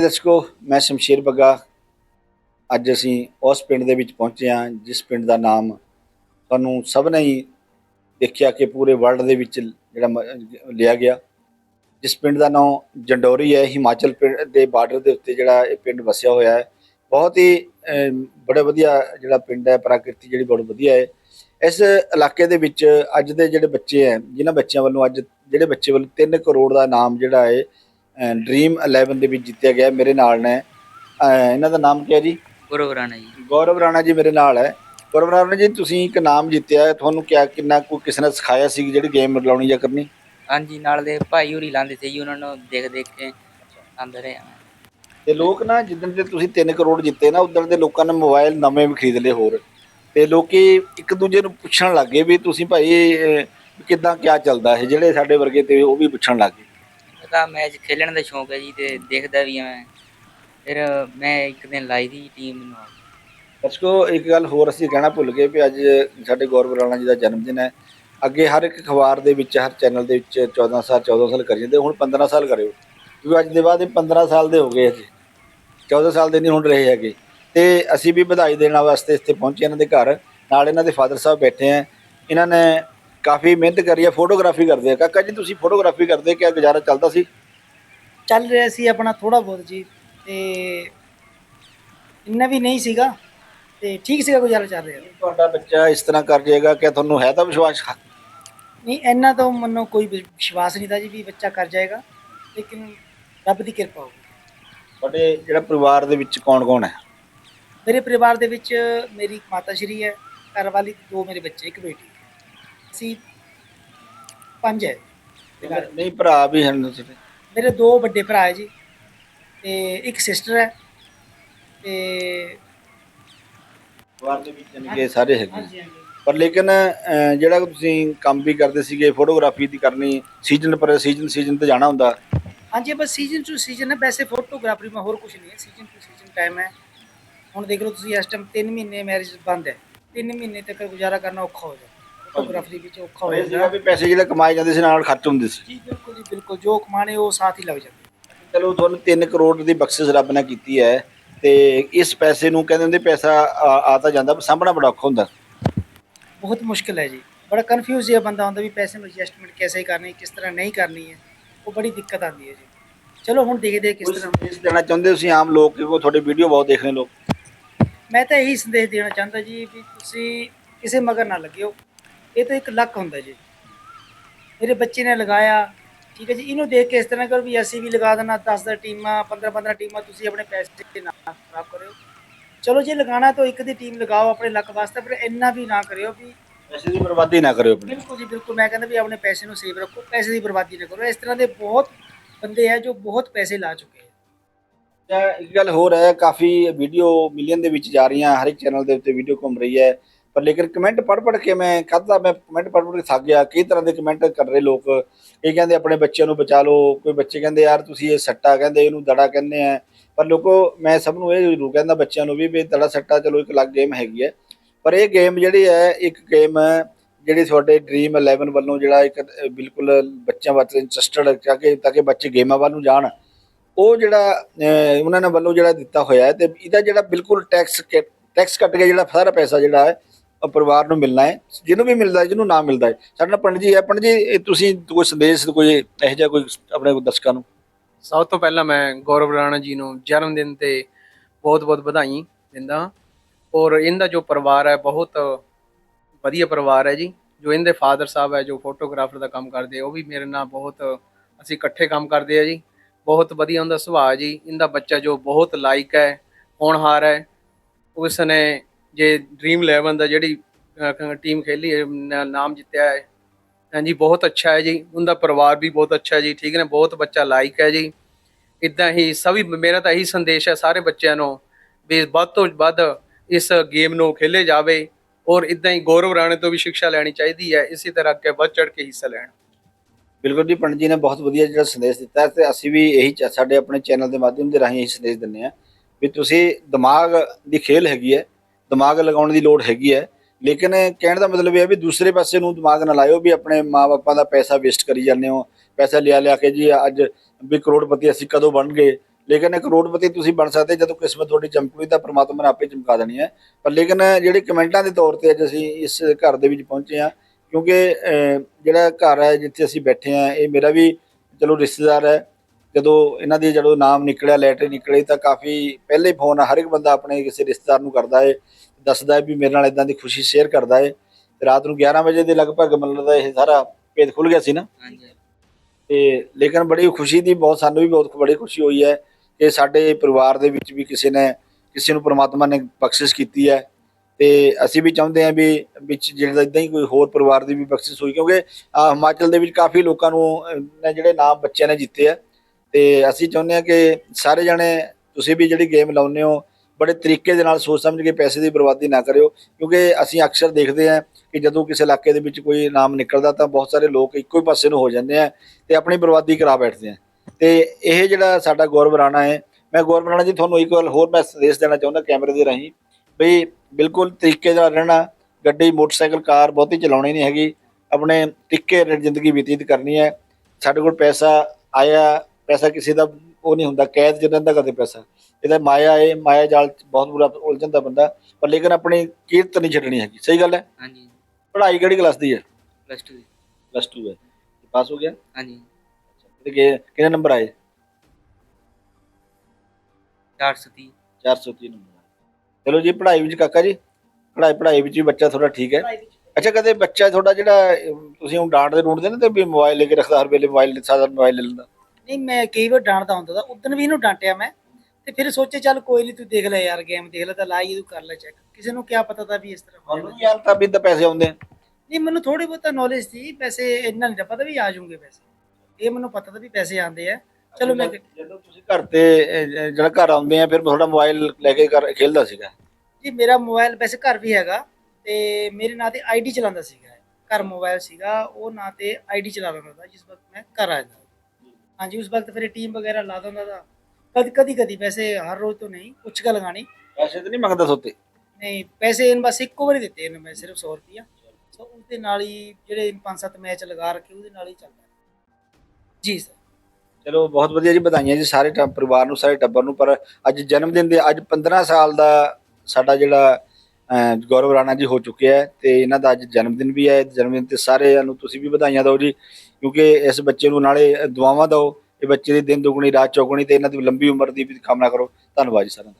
ਦਰਸ਼ਕੋ ਮੈਂ ਸ਼ਮਸ਼ੀਰ ਬੱਗਾ। ਅੱਜ ਅਸੀਂ ਉਸ ਪਿੰਡ ਦੇ ਵਿੱਚ ਪਹੁੰਚੇ ਹਾਂ ਜਿਸ ਪਿੰਡ ਦਾ ਨਾਮ ਤੁਹਾਨੂੰ ਸਭ ਨੇ ਹੀ ਦੇਖਿਆ ਕਿ ਪੂਰੇ ਵਰਲਡ ਦੇ ਵਿੱਚ ਜਿਹੜਾ ਮ- ਲਿਆ ਗਿਆ। ਜਿਸ ਪਿੰਡ ਦਾ ਨਾਮ ਜੰਡੋਰੀ ਹੈ ਹਿਮਾਚਲ ਪਿੰਡ ਦੇ ਬਾਰਡਰ ਦੇ ਉੱਤੇ ਜਿਹੜਾ ਇਹ ਪਿੰਡ ਵਸਿਆ ਹੋਇਆ ਹੈ। ਬਹੁਤ ਹੀ ਅਮ, ਬੜਾ ਵਧੀਆ ਜਿਹੜਾ ਪਿੰਡ ਹੈ ਪ੍ਰਕਿਰਤੀ ਜਿਹੜੀ ਬਹੁਤ ਵਧੀਆ ਹੈ। ਇਸ ਇਲਾਕੇ ਦੇ ਵਿੱਚ ਅੱਜ ਦੇ ਜਿਹੜੇ ਬੱਚੇ ਹੈ ਜਿਨ੍ਹਾਂ ਬੱਚਿਆਂ ਵੱਲੋਂ ਅੱਜ ਜਿਹੜੇ ਬੱਚੇ ਵੱਲੋਂ 3 ਕਰੋੜ ਦਾ ਨਾਮ ਜਿਹੜਾ ਹੈ ਡ੍ਰੀਮ 11 ਦੇ ਵਿੱਚ ਜਿੱਤਿਆ ਗਿਆ ਮੇਰੇ ਨਾਲ ਨੇ। ਇਹਨਾਂ ਦਾ ਨਾਮ ਕੀ ਹੈ ਜੀ? ਗੁਰੂ ਰਾਣਾ ਜੀ। ਗੌਰਵ ਰਾਣਾ ਜੀ ਮੇਰੇ ਨਾਲ ਹੈ। ਗੌਰਵ ਰਾਣਾ ਜੀ ਤੁਸੀਂ ਇੱਕ ਨਾਮ ਜਿੱਤਿਆ ਤੁਹਾਨੂੰ ਕਿਆ ਕਿੰਨਾ ਕੋਈ ਕਿਸੇ ਨੇ ਸਿਖਾਇਆ ਸੀ ਜਿਹੜੀ ਗੇਮ ਲਾਉਣੀ ਜਾਂ ਕਰਨੀ? ਹਾਂਜੀ ਨਾਲ ਦੇ ਭਾਈ ਹੋਰੀ ਲਾਉਂਦੇ ਸੀ ਜੀ ਉਹਨਾਂ ਨੂੰ ਦੇਖ ਦੇਖ ਕੇ ਆਂਦੇ ਰਹੇ ਹਾਂ। ਤੇ ਲੋਕ ਨਾ ਜਿੱਦਣ ਤੇ ਤੁਸੀਂ 3 ਕਰੋੜ ਜਿੱਤੇ ਨਾ ਉਦੋਂ ਦੇ ਲੋਕਾਂ ਨੇ ਮੋਬਾਈਲ ਨਵੇਂ ਵੀ ਖਰੀਦ ਲਏ ਹੋਰ। ਤੇ ਲੋਕੀ ਇੱਕ ਦੂਜੇ ਨੂੰ ਪੁੱਛਣ ਲੱਗੇ ਵੀ ਤੁਸੀਂ ਭਾਈ ਅਹ, ਕਿੱਦਾਂ ਕਿਆ ਚੱਲਦਾ ਹੈ? ਜਿਹੜੇ ਸਾਡੇ ਵਰਗੇ ਤੇ ਉਹ ਵੀ ਪੁੱਛਣ ਲੱਗੇ ਉਹਦਾ ਮੈਚ ਖੇਲਣ ਦਾ ਸ਼ੌਂਕ ਹੈ ਜੀ ਤੇ ਦੇਖਦਾ ਵੀ ਹਾਂ ਮੈਂ। ਫਿਰ ਮੈਂ ਇੱਕ ਦਿਨ ਲਾਈ ਦੀ ਟੀਮ ਨੂੰ ਦਰਸ਼ਕੋ, ਇੱਕ ਗੱਲ ਹੋਰ ਅਸੀਂ ਕਹਿਣਾ ਭੁੱਲ ਗਏ ਵੀ ਅੱਜ ਸਾਡੇ ਗੌਰਵ ਰਾਣਾ ਜੀ ਦਾ ਜਨਮ ਦਿਨ ਹੈ। ਅੱਗੇ ਹਰ ਇੱਕ ਅਖਬਾਰ ਦੇ ਵਿੱਚ, ਹਰ ਚੈਨਲ ਦੇ ਵਿੱਚ 14 ਸਾਲ 14 ਸਾਲ ਕਰੀ ਜਾਂਦੇ, ਹੁਣ 15 ਸਾਲ ਕਰਿਓ। ਕਿਉਂਕਿ ਅੱਜ ਦੇ ਬਾਅਦ ਇਹ 15 ਸਾਲ ਦੇ ਹੋ ਗਏ ਜੀ 14 ਸਾਲ ਦੇ ਨਹੀਂ ਹੁਣ ਰਹੇ ਹੈਗੇ। ਤੇ ਅਸੀਂ ਵੀ ਵਧਾਈ ਦੇਣ ਵਾਸਤੇ ਇੱਥੇ ਪਹੁੰਚੇ ਇਹਨਾਂ ਦੇ ਘਰ। ਨਾਲ ਇਹਨਾਂ ਦੇ ਫਾਦਰ ਸਾਹਿਬ ਬੈਠੇ ਆ ਇਹਨਾਂ ਨੇ ਕਾਫੀ ਮਿਹਨਤ ਕਰੀ ਹੈ ਫੋਟੋਗ੍ਰਾਫੀ ਕਰਦੇ ਆ। ਕਾਕਾ ਜੀ ਤੁਸੀਂ ਫੋਟੋਗ੍ਰਾਫੀ ਕਰਦੇ ਕਿਆ ਗੁਜ਼ਾਰਾ ਚੱਲਦਾ ਸੀ? ਚੱਲ ਰਿਹਾ ਸੀ ਆਪਣਾ ਥੋੜਾ ਬਹੁਤ ਜੀ ਤੇ ਇੰਨਾ ਵੀ ਨਹੀਂ ਸੀਗਾ ਤੇ ਠੀਕ ਸੀਗਾ ਗੁਜ਼ਾਰਾ ਚੱਲ ਰਿਹਾ। ਤੁਹਾਡਾ ਬੱਚਾ ਇਸ ਤਰ੍ਹਾਂ ਕਰ ਜਾਏਗਾ ਕਿ ਤੁਹਾਨੂੰ ਹੈ ਤਾਂ ਵਿਸ਼ਵਾਸ? ਨਹੀਂ ਇੰਨਾ ਤਾਂ ਮੈਨੂੰ ਕੋਈ ਵਿਸ਼ਵਾਸ ਨਹੀਂ ਤਾਂ ਜੀ ਵੀ ਬੱਚਾ ਕਰ ਜਾਏਗਾ ਲੇਕਿਨ ਰੱਬ ਦੀ ਕਿਰਪਾ ਹੋਊਗੀ। ਤੁਹਾਡੇ ਜਿਹੜਾ ਪਰਿਵਾਰ ਦੇ ਵਿੱਚ ਕੌਣ ਕੌਣ ਹੈ? ਮੇਰੇ ਪਰਿਵਾਰ ਦੇ ਵਿੱਚ ਮੇਰੀ ਮਾਤਾ ਸ਼੍ਰੀ ਹੈ ਘਰ ਵਾਲੀ ਦੋ ਮੇਰੇ ਬੱਚੇ ਇੱਕ ਬੇਟੀ। ਅਸੀਂ ਪੰਜ ਹੈ। ਨਹੀਂ ਭਰਾ ਵੀ ਹਨ ਤੁਹਾਡੇ ਮੇਰੇ ਦੋ ਵੱਡੇ ਭਰਾ ਹੈ ਜੀ ਤੇ ਇੱਕ ਸਿਸਟਰ ਹੈ ਤੇ ਪਰਿਵਾਰ ਦੇ ਵਿੱਚ ਕਿ ਸਾਰੇ ਹੈਗੇ। ਹਾਂਜੀ ਹਾਂਜੀ। ਪਰ ਲੇਕਿਨ ਅਹ, ਜਿਹੜਾ ਤੁਸੀਂ ਕੰਮ ਵੀ ਕਰਦੇ ਸੀਗੇ ਫੋਟੋਗ੍ਰਾਫੀ ਦੀ ਕਰਨੀ ਸੀਜ਼ਨ ਪਰ ਸੀਜ਼ਨ ਸੀਜ਼ਨ ਤੇ ਜਾਣਾ ਹੁੰਦਾ। ਹਾਂਜੀ ਬਸ ਸੀਜ਼ਨ ਟੂ ਸੀਜ਼ਨ ਹੈ। ਵੈਸੇ ਫੋਟੋਗ੍ਰਾਫਰੀ ਮੈਂ ਹੋਰ ਕੁਝ ਨਹੀਂ ਹੈ। ਸੀਜ਼ਨ ਟੂ ਸੀਜ਼ਨ ਟਾਈਮ ਹੈ। ਹੁਣ ਦੇਖ ਲਓ ਤੁਸੀਂ ਇਸ ਟਾਈਮ 3 ਮਹੀਨੇ ਮੈਰਿਜ ਬੰਦ ਹੈ। 3 ਮਹੀਨੇ ਤੱਕ ਗੁਜ਼ਾਰਾ ਕਰਨਾ ਔਖਾ ਹੋ ਜਾਂਦਾ। ਫੋਟੋਗ੍ਰਾਫਰੀ ਵਿੱਚ ਔਖਾ ਹੋ ਜਾਂਦਾ। ਵੀ ਪੈਸੇ ਜਿਹੜੇ ਕਮਾਏ ਜਾਂਦੇ ਸੀ ਨਾਲ ਖਰਚ ਹੁੰਦੇ ਸੀ। ਜੀ ਬਿਲਕੁਲ ਜੀ ਬਿਲਕੁਲ। ਜੋ ਕਮਾਣੇ ਉਹ ਸਾਥ ਹੀ ਲੱਗ ਜਾਂਦੇ। ਚਲੋ ਤੁਹਾਨੂੰ 3 ਕਰੋੜ ਦੀ ਬਖਸ਼ਿਸ਼ ਰੱਬ ਨੇ ਕੀਤੀ ਹੈ ਤੇ ਇਸ ਪੈਸੇ ਨੂੰ ਕਹਿੰਦੇ ਹੁੰਦੇ ਪੈਸਾ ਆ ਤਾਂ ਜਾਂਦਾ ਪਰ ਸਾਂਭਣਾ ਬੜਾ ਔਖਾ ਹੁੰਦਾ। ਬਹੁਤ ਮੁਸ਼ਕਿਲ ਹੈ ਜੀ। ਬੜਾ ਕਨਫਿਊਜ਼ ਜਿਹਾ ਬੰਦਾ ਹੁੰਦਾ ਵੀ ਪੈਸੇ ਨੂੰ ਐਡਜਸਟਮੈਂਟ ਕਿਵੇਂ ਕਰਨੀ ਕਿਸ ਤਰ੍ਹਾਂ ਨਹੀਂ ਕਰਨੀ ਹੈ। ਉਹ ਬੜੀ ਦਿੱਕਤ ਆਉਂਦੀ ਹੈ ਜੀ। ਚਲੋ ਹੁਣ ਦੇਖਦੇ ਹਾਂ ਕਿਸ ਤਰ੍ਹਾਂ ਸੰਦੇਸ਼ ਦੇਣਾ ਚਾਹੁੰਦੇ ਹੋ ਤੁਸੀਂ ਆਮ ਲੋਕ ਕਿਉਂਕਿ ਤੁਹਾਡੇ ਵੀਡੀਓ ਬਹੁਤ ਦੇਖ ਰਹੇ ਲੋਕ। ਮੈਂ ਤਾਂ ਇਹੀ ਸੰਦੇਸ਼ ਦੇਣਾ ਚਾਹੁੰਦਾ ਜੀ ਵੀ ਤੁਸੀਂ ਕਿਸੇ ਮਗਰ ਨਾ ਲੱਗਿਓ। ਇਹ ਤਾਂ ਇੱਕ ਲੱਕ ਹੁੰਦਾ ਜੀ। ਮੇਰੇ ਬੱਚੇ ਨੇ ਲਗਾਇਆ। ਠੀਕ ਹੈ ਜੀ ਇਹਨੂੰ ਦੇਖ ਕੇ ਇਸ ਤਰ੍ਹਾਂ ਕਰੋ ਵੀ ਅਸੀਂ ਵੀ ਲਗਾ ਦੇਣਾ 10 10 ਟੀਮਾਂ 15 15 ਟੀਮਾਂ ਤੁਸੀਂ ਆਪਣੇ ਪੈਸੇ ਨਾ ਖਰਾਬ ਕਰਿਓ। ਚਲੋ ਜੇ ਲਗਾਣਾ ਤਾਂ ਇੱਕ ਦੀ ਟੀਮ ਲਗਾਓ ਆਪਣੇ ਲੱਕ ਵਾਸਤੇ ਪਰ ਇੰਨਾ ਵੀ ਨਾ ਕਰਿਓ ਵੀ ਪੈਸੇ ਦੀ ਬਰਬਾਦੀ ਨਾ ਕਰਿਓ ਆਪਣੀ। ਬਿਲਕੁਲ ਜੀ ਬਿਲਕੁਲ ਮੈਂ ਕਹਿੰਦਾ ਵੀ ਆਪਣੇ ਪੈਸੇ ਨੂੰ ਸੇਵ ਰੱਖੋ ਪੈਸੇ ਦੀ ਬਰਬਾਦੀ ਨਾ ਕਰੋ। ਇਸ ਤਰ੍ਹਾਂ ਦੇ ਬਹੁਤ ਬੰਦੇ ਹੈ ਜੋ ਬਹੁਤ ਪੈਸੇ ਲਾ ਚੁੱਕੇ ਤਾਂ ਇੱਕ ਗੱਲ ਹੋਰ ਹੈ ਕਾਫੀ ਵੀਡੀਓ ਮਿਲੀਅਨ ਦੇ ਵਿੱਚ ਜਾ ਰਹੀਆਂ ਹਰ ਇੱਕ ਚੈਨਲ ਦੇ ਉੱਤੇ ਵੀਡੀਓ ਘੁੰਮ ਰਹੀ ਹੈ। ਪਰ ਲੇਕਿਨ ਕਮੈਂਟ ਪੜ੍ਹ ਪੜ੍ਹ ਕੇ ਮੈਂ ਕਹਦਾ ਮੈਂ ਕਮੈਂਟ ਪੜ੍ਹ ਪੜ੍ਹ ਕੇ ਥੱਕ ਗਿਆ। ਕਈ ਤਰ੍ਹਾਂ ਦੇ ਕਮੈਂਟ ਕਰ ਰਹੇ ਲੋਕ। ਇਹ ਕਹਿੰਦੇ ਆਪਣੇ ਬੱਚਿਆਂ ਨੂੰ ਬਚਾ ਲਓ। ਕੋਈ ਬੱਚੇ ਕਹਿੰਦੇ, ਯਾਰ ਤੁਸੀਂ ਇਹ ਸੱਟਾ, ਕਹਿੰਦੇ, ਇਹਨੂੰ ਦੜਾ ਕਹਿੰਦੇ ਆ। ਪਰ ਲੋਕੋ, ਮੈਂ ਸਭ ਨੂੰ ਇਹ ਜ਼ਰੂਰ ਕਹਿੰਦਾ ਬੱਚਿਆਂ ਨੂੰ ਵੀ ਵੀ ਦੜਾ ਸੱਟਾ ਚਲੋ ਇੱਕ ਅਲੱਗ ਗੇਮ ਹੈਗੀ ਹੈ। ਪਰ ਇਹ ਗੇਮ ਜਿਹੜੀ ਹੈ, ਇੱਕ ਗੇਮ ਜਿਹੜੀ ਤੁਹਾਡੇ ਡ੍ਰੀਮ 11 ਵੱਲੋਂ ਜਿਹੜਾ ਇੱਕ ਬਿਲਕੁਲ ਬੱਚਿਆਂ ਵਾਸਤੇ ਇੰਟਰਸਟਡ ਤਾਂ ਕਿ ਤਾਂ ਕਿ ਬੱਚੇ ਗੇਮਾਂ ਵੱਲ ਨੂੰ ਜਾਣ। ਉਹ ਜਿਹੜਾ ਉਹਨਾਂ ਨੇ ਵੱਲੋਂ ਜਿਹੜਾ ਦਿੱਤਾ ਹੋਇਆ ਹੈ ਤੇ ਇਹਦਾ ਜਿਹੜਾ ਬਿਲਕੁਲ ਟੈਕਸ ਟੈਕਸ ਕੱਟ ਕੇ ਜਿਹੜਾ ਸਾਰਾ ਪੈਸਾ ਜਿਹੜਾ ਹੈ ਪਰਿਵਾਰ ਨੂੰ ਮਿਲਣਾ ਹੈ, ਜਿਹਨੂੰ ਵੀ ਮਿਲਦਾ ਹੈ, ਜਿਹਨੂੰ ਨਾ ਮਿਲਦਾ ਹੈ। ਸਾਡੇ ਨਾਲ ਪੰਡਿਤ ਜੀ ਹੈ। ਪੰਡਿਤ ਜੀ, ਇਹ ਤੁਸੀਂ ਕੋਈ ਸੰਦੇਸ਼, ਕੋਈ ਇਹੋ ਜਿਹਾ ਕੋਈ ਆਪਣੇ ਦਰਸ਼ਕਾਂ ਨੂੰ? ਸਭ ਤੋਂ ਪਹਿਲਾਂ ਮੈਂ ਗੌਰਵ ਰਾਣਾ ਜੀ ਨੂੰ ਜਨਮ ਦਿਨ ਤੇ ਬਹੁਤ-ਬਹੁਤ ਵਧਾਈ ਦਿੰਦਾ ਹਾਂ। ਔਰ ਇਹਦਾ ਜੋ ਪਰਿਵਾਰ ਹੈ, ਬਹੁਤ ਵਧੀਆ ਪਰਿਵਾਰ ਹੈ ਜੀ। ਜੋ ਇਹਦੇ ਫਾਦਰ ਸਾਹਿਬ ਹੈ, ਜੋ ਫੋਟੋਗ੍ਰਾਫਰ ਦਾ ਕੰਮ ਕਰਦੇ ਉਹ ਵੀ ਮੇਰੇ ਨਾਲ ਬਹੁਤ ਅਸੀਂ ਇਕੱਠੇ ਕੰਮ ਕਰਦੇ ਆ ਜੀ। ਬਹੁਤ ਵਧੀਆ ਉਹਦਾ ਸੁਭਾਅ ਜੀ। ਇਹਦਾ ਬੱਚਾ ਜੋ ਬਹੁਤ ਲਾਇਕ ਹੈ, ਹੋਣਹਾਰ ਹੈ ਉਸ ਨੇ ਜੇ ਡ੍ਰੀਮ 11 ਦਾ ਜਿਹੜੀ ਟੀਮ ਖੇਲੀ ਹੈ, ਨਾਮ ਜਿੱਤਿਆ ਹੈ। ਹਾਂਜੀ ਬਹੁਤ ਅੱਛਾ ਹੈ ਜੀ। ਉਹਦਾ ਪਰਿਵਾਰ ਵੀ ਬਹੁਤ ਅੱਛਾ ਹੈ ਜੀ ਠੀਕ ਨੇ? ਬਹੁਤ ਬੱਚਾ ਲਾਇਕ ਹੈ ਜੀ। ਇਦਾਂ ਹੀ ਸਭੀ ਮੇਰਾ ਤਾਂ ਇਹੀ ਸੰਦੇਸ਼ ਹੈ ਸਾਰੇ ਬੱਚਿਆਂ ਨੂੰ ਵੀ ਵੱਧ ਤੋਂ ਵੱਧ ਇਸ ਗੇਮ ਨੂੰ ਖੇਲੇ ਜਾਵੇ ਔਰ ਇਦਾਂ ਹੀ ਗੌਰਵ ਰਾਣੇ ਤੋਂ ਵੀ ਸਿੱਖਿਆ ਲੈਣੀ ਚਾਹੀਦੀ ਹੈ। ਇਸੇ ਤਰ੍ਹਾਂ ਅੱਗੇ ਵੱਧ ਚੜ ਕੇ ਹਿੱਸਾ ਲੈਣ। ਬਿਲਕੁਲ ਜੀ ਪੰਡਿਤ ਜੀ ਨੇ ਬਹੁਤ ਵਧੀਆ ਜਿਹੜਾ ਸੰਦੇਸ਼ ਦਿੱਤਾ ਹੈ ਤੇ ਅਸੀਂ ਵੀ ਇਹੀ ਚ- ਸਾਡੇ ਆਪਣੇ ਚੈਨਲ ਦੇ ਮਾਧਿਅਮ ਦੇ ਰਾਹੀਂ ਇਹ ਸੰਦੇਸ਼ ਦਿੰਦੇ ਆ ਵੀ ਤੁਸੀਂ ਦਿਮਾਗ ਦੀ ਖੇਲ ਹੈਗੀ ਹੈ ਦਿਮਾਗ ਲਗਾਉਣ ਦੀ ਲੋੜ ਹੈਗੀ ਹੈ। ਲੇਕਿਨ ਕਹਿਣ ਦਾ ਮਤਲਬ ਇਹ ਹੈ ਵੀ ਦੂਸਰੇ ਪਾਸੇ ਨੂੰ ਦਿਮਾਗ ਨਾ ਲਾਇਓ ਵੀ ਆਪਣੇ ਮਾਪੇ ਦਾ ਪੈਸਾ ਵੇਸਟ ਕਰੀ ਜਾਂਦੇ ਹੋ। ਪੈਸਾ ਲਿਆ ਲਿਆ ਕੇ ਜੀ ਅੱਜ ਵੀ ਕਰੋੜਪਤੀ ਅਸੀਂ ਕਦੋਂ ਬਣ ਗਏ। ਲੇਕਿਨ ਕਰੋੜਪਤੀ ਤੁਸੀਂ ਬਣ ਸਕਦੇ ਜਦੋਂ ਕਿਸਮਤ ਤੁਹਾਡੀ ਚਮਕੂਗੀ ਤਾਂ ਪ੍ਰਮਾਤਮਾ ਨੇ ਆਪੇ ਚਮਕਾ ਦੇਣੀ ਹੈ। ਪਰ ਲੇਕਿਨ ਜਿਹੜੇ ਕਮੈਂਟਾਂ ਦੇ ਤੌਰ ਤੇ ਅੱਜ ਅਸੀਂ ਇਸ ਘਰ ਦੇ ਵਿੱਚ ਪਹੁੰਚੇ ਹਾਂ, ਕਿਉਂਕਿ ਜਿਹੜਾ ਘਰ ਹੈ ਜਿੱਥੇ ਅਸੀਂ ਬੈਠੇ ਹਾਂ, ਇਹ ਮੇਰਾ ਵੀ ਚਲੋ ਰਿਸ਼ਤੇਦਾਰ ਹੈ। ਜਦੋਂ ਇਹਨਾਂ ਦੀ ਜਦੋਂ ਨਾਮ ਨਿਕਲਿਆ ਲੈਟਰ ਨਿਕਲੀ ਤਾਂ ਕਾਫੀ ਪਹਿਲੇ ਫੋਨ ਹਰ ਇੱਕ ਬੰਦਾ ਆਪਣੇ ਕਿਸੇ ਰਿਸ਼ਤੇਦਾਰ ਨੂੰ ਕਰਦਾ ਹੈ ਦੱਸਦਾ ਹੈ ਵੀ ਮੇਰੇ ਨਾਲ ਇਦਾਂ ਦੀ ਖੁਸ਼ੀ ਸ਼ੇਅਰ ਕਰਦਾ ਤੇ ਰਾਤ ਨੂੰ 11 ਵਜੇ ਦੇ ਲਗਭਗ ਮੈਨੂੰ ਲੱਗਦਾ ਇਹ ਸਾਰਾ ਭੇਦ ਖੁੱਲ ਗਿਆ ਸੀ ਨਾ। ਹਾਂਜੀ। ਤੇ ਲੇਕਿਨ ਬੜੀ ਖੁਸ਼ੀ ਦੀ ਬਹੁਤ ਸਾਨੂੰ ਵੀ ਬਹੁਤ ਬੜੀ ਖੁਸ਼ੀ ਹੋਈ ਹੈ ਕਿ ਸਾਡੇ ਪਰਿਵਾਰ ਦੇ ਵਿੱਚ ਵੀ ਕਿਸੇ ਨੇ ਕਿਸੇ ਨੂੰ ਪ੍ਰਮਾਤਮਾ ਨੇ ਬਖਸ਼ਿਸ਼ ਕੀਤੀ ਹੈ। ਤੇ ਅਸੀਂ ਵੀ ਚਾਹੁੰਦੇ ਹਾਂ ਵੀ ਵਿੱਚ ਜਿਹੜਾ ਇਦਾਂ ਹੀ ਕੋਈ ਹੋਰ ਪਰਿਵਾਰ ਦੀ ਵੀ ਬਖਸ਼ਿਸ਼ ਹੋਈ ਕਿਉਂਕਿ ਹਿਮਾਚਲ ਦੇ ਵਿੱਚ ਕਾਫੀ ਲੋਕਾਂ ਨੇ ਜਿਹੜੇ ਨਾਮ ਬੱਚਿਆਂ ਨੇ ਜਿੱਤੇ ਆ। ਤੇ ਅਸੀਂ ਚਾਹੁੰਦੇ ਹਾਂ ਕਿ ਸਾਰੇ ਜਣੇ ਤੁਸੀਂ ਵੀ ਜਿਹੜੀ ਗੇਮ ਲਾਉਂਦੇ ਹੋ, ਬੜੇ ਤਰੀਕੇ ਦੇ ਨਾਲ ਸੋਚ ਸਮਝ ਕੇ ਪੈਸੇ ਦੀ ਬਰਬਾਦੀ ਨਾ ਕਰਿਓ, ਕਿਉਂਕਿ ਅਸੀਂ ਅਕਸਰ ਦੇਖਦੇ ਹਾਂ ਕਿ ਜਦੋਂ ਕਿਸੇ ਇਲਾਕੇ ਦੇ ਵਿੱਚ ਕੋਈ ਨਾਮ ਨਿਕਲਦਾ ਤਾਂ ਬਹੁਤ ਸਾਰੇ ਲੋਕ ਇੱਕੋ ਹੀ ਪਾਸੇ ਨੂੰ ਹੋ ਜਾਂਦੇ ਆ ਤੇ ਆਪਣੀ ਬਰਬਾਦੀ ਕਰਾ ਬੈਠਦੇ ਆ। ਤੇ ਇਹ ਜਿਹੜਾ ਸਾਡਾ ਗੌਰਵ ਰਾਣਾ ਹੈ, ਮੈਂ ਗੌਰਵ ਰਾਣਾ ਜੀ ਤੁਹਾਨੂੰ ਇੱਕ ਵਾਰ ਹੋਰ ਮੈਂ ਸੰਦੇਸ਼ ਦੇਣਾ ਚਾਹੁੰਦਾ ਕੈਮਰੇ ਦੇ ਰਾਹੀਂ ਵੀ ਬਿਲਕੁਲ ਤਰੀਕੇ ਨਾਲ ਰਹਿਣਾ, ਗੱਡੀ, ਮੋਟਰਸਾਈਕਲ, ਕਾਰ ਬਹੁਤੀ ਚਲਾਉਣੀ ਨਹੀਂ ਹੈਗੀ, ਆਪਣੇ ਟਿੱਕੇ ਜ਼ਿੰਦਗੀ ਬਤੀਤ ਕਰਨੀ ਹੈ। ਸਾਡੇ ਕੋਲ ਪੈਸਾ ਆਇਆ ਪੈਸਾ ਕਿਸੇ ਦਾ ਉਹ ਨਹੀਂ ਹੁੰਦਾ ਕੈਦ ਚ ਰਹਿੰਦਾ ਕਦੇ ਪੈਸਾ। ਇਹਦਾ ਮਾਇਆ ਹੈ ਮਾਇਆ ਜਾਲ ਚ ਬਹੁਤ ਬੁਰਾ ਉਲਝਣ ਦਾ ਬੰਦਾ। ਪਰ ਲੇਕਿਨ ਆਪਣੀ ਕੀਰਤ ਨਹੀਂ ਛੱਡਣੀ ਹੈਗੀ। ਸਹੀ ਗੱਲ ਹੈ? ਹਾਂਜੀ। ਪੜ੍ਹਾਈ ਕਿਹੜੀ ਕਲਾਸ ਦੀ ਹੈ? ਪਲੱਸ 2 ਪਲੱਸ 2 ਹੈ। ਪਾਸ ਹੋ ਗਿਆ? ਹਾਂਜੀ। ਤੇ ਕਿ- ਕਿੰਨੇ ਨੰਬਰ ਆਏ? 430 430 ਨੰਬਰ ਆਏ। ਚਲੋ ਜੀ ਪੜ੍ਹਾਈ ਵਿੱਚ ਕਾਕਾ ਜੀ ਪੜ੍ਹਾਈ ਪੜ੍ਹਾਈ ਵਿੱਚ ਵੀ ਬੱਚਾ ਥੋੜਾ ਠੀਕ ਹੈ। ਅੱਛਾ ਕਦੇ ਬੱਚਾ ਤੁਹਾਡਾ ਜਿਹੜਾ ਅਮ, ਤੁਸੀਂ ਹੁਣ ਡਾਂਟਦੇ ਡੂੰਟਦੇ ਨਾ ਤੇ ਵੀ ਮੋਬਾਈਲ ਲੈ ਕੇ ਰੱਖਦਾ ਹਰ ਵੇਲੇ ਮੋਬਾਈਲ ਸਾਦਾ ਮੋਬਾਈਲ ਲੈ ਲੈਂਦਾ? ਨਹੀਂ ਮੈਂ ਕਈ ਵਾਰ ਡਾਂਟਦਾ ਹੁੰਦਾ ਤਾਂ ਉਦੋਂ ਵੀ ਇਹਨੂੰ ਡਾਂਟਿਆ ਮੈਂ ਤੇ ਫਿਰ ਸੋਚੇ ਚੱਲ ਕੋਈ ਨਹੀਂ ਤੂੰ ਦੇਖ ਲੈ ਯਾਰ ਗੇਮ ਦੇਖ ਲੈ ਤਾਂ ਲਾਈ ਤੂੰ ਕਰ ਲੈ ਚੈੱਕ ਕਿਸੇ ਨੂੰ ਕੀ ਪਤਾ ਤਾਂ ਵੀ ਇਸ ਤਰ੍ਹਾਂ ਹੋ। ਵੀ ਯਾਰ ਤਾਂ ਵੀ ਤਾਂ ਪੈਸੇ ਆਉਂਦੇ ਆ। ਨਹੀਂ ਮੈਨੂੰ ਥੋੜੀ ਬਹੁਤਾ ਨੌਲੇਜ ਸੀ ਪੈਸੇ ਇੰਨਾ ਨਹੀਂ ਪਤਾ ਵੀ ਆ ਜਾਊਂਗੇ ਪੈਸੇ। ਇਹ ਮੈਨੂੰ ਪਤਾ ਤਾਂ ਵੀ ਪੈਸੇ ਆਉਂਦੇ ਆ। ਚਲੋ ਮੈਂ ਜਦੋਂ ਤੁਸੀਂ ਘਰ ਤੇ ਅਹ, ਅਹ, ਜਿਹੜਾ ਘਰ ਆਉਂਦੇ ਆ ਫਿਰ ਤੁਹਾਡਾ ਮੋਬਾਈਲ ਲੈ ਕੇ ਘਰ ਖੇਲਦਾ ਸੀਗਾ? ਜੀ ਮੇਰਾ ਮੋਬਾਈਲ ਵੈਸੇ ਘਰ ਵੀ ਹੈਗਾ ਤੇ ਮੇਰੇ ਨਾਂ ਤੇ ਆਈਡੀ ਚਲਾਉਂਦਾ ਸੀਗਾ। ਘਰ ਮੋਬਾਈਲ ਸੀਗਾ ਉਹ ਨਾਂ ਤੇ ਆਈਡੀ ਚਲਾ ਲੈਂਦਾ ਜਿਸ ਵਕਤ ਮੈਂ ਘਰ ਆ ਜਾਂਦਾ ਹਾਂਜੀ उस वक्त फिर टीम वगैरह ला देता था कद कभी कभी पैसे हर रोज तो नहीं कुछ का लगानी ਪੈਸੇ ਤਾਂ ਨਹੀਂ ਮੰਗਦਾ ਸੋਤੇ? ਨਹੀਂ ਪੈਸੇ ਇਹਨ ਬਸ ਇੱਕੋ ਵਾਰੀ ਦਿੱਤੇ ਇਹਨੂੰ ਮੈਂ ਸਿਰਫ 100 ਰੁਪਿਆ ਸੋ ਉਹਦੇ ਨਾਲ ਹੀ ਜਿਹੜੇ 5-7 ਮੈਚ ਲਗਾ ਰੱਖੇ ਉਹਦੇ ਨਾਲ ਹੀ ਚੱਲਦਾ। ਜੀ ਸਰ ਚਲੋ ਬਹੁਤ ਵਧੀਆ ਜੀ ਵਧਾਈਆਂ ਜੀ ਸਾਰੇ ਪਰਿਵਾਰ ਨੂੰ ਸਾਰੇ ਟੱਬਰ ਨੂੰ ਪਰ ਅੱਜ ਜਨਮ ਦਿਨ ਦੇ ਅੱਜ 15 ਸਾਲ ਦਾ ਸਾਡਾ ਜਿਹੜਾ ਗੌਰਵ ਰਾਣਾ ਜੀ ਹੋ ਚੁੱਕਿਆ ਹੈ ਤੇ ਇਹਨਾਂ ਦਾ ਅੱਜ ਜਨਮ ਦਿਨ ਵੀ ਹੈ ਜਨਮ ਦਿਨ ਤੇ ਸਾਰਿਆਂ ਨੂੰ ਤੁਸੀਂ ਵੀ ਵਧਾਈਆਂ ਦਿਓ ਜੀ, ਕਿਉਂਕਿ ਇਸ ਬੱਚੇ ਨੂੰ ਨਾਲੇ ਦੁਆਵਾਂ ਦਿਓ ਇਹ ਬੱਚੇ ਦੀ ਦਿਨ ਦੁਗਣੀ, ਰਾਤ ਚੌਗਣੀ ਤੇ ਇਹਨਾਂ ਦੀ ਲੰਬੀ ਉਮਰ ਦੀ ਵੀ ਕਾਮਨਾ ਕਰੋ। ਧੰਨਵਾਦ ਜੀ ਸਾਰਿਆਂ ਦਾ।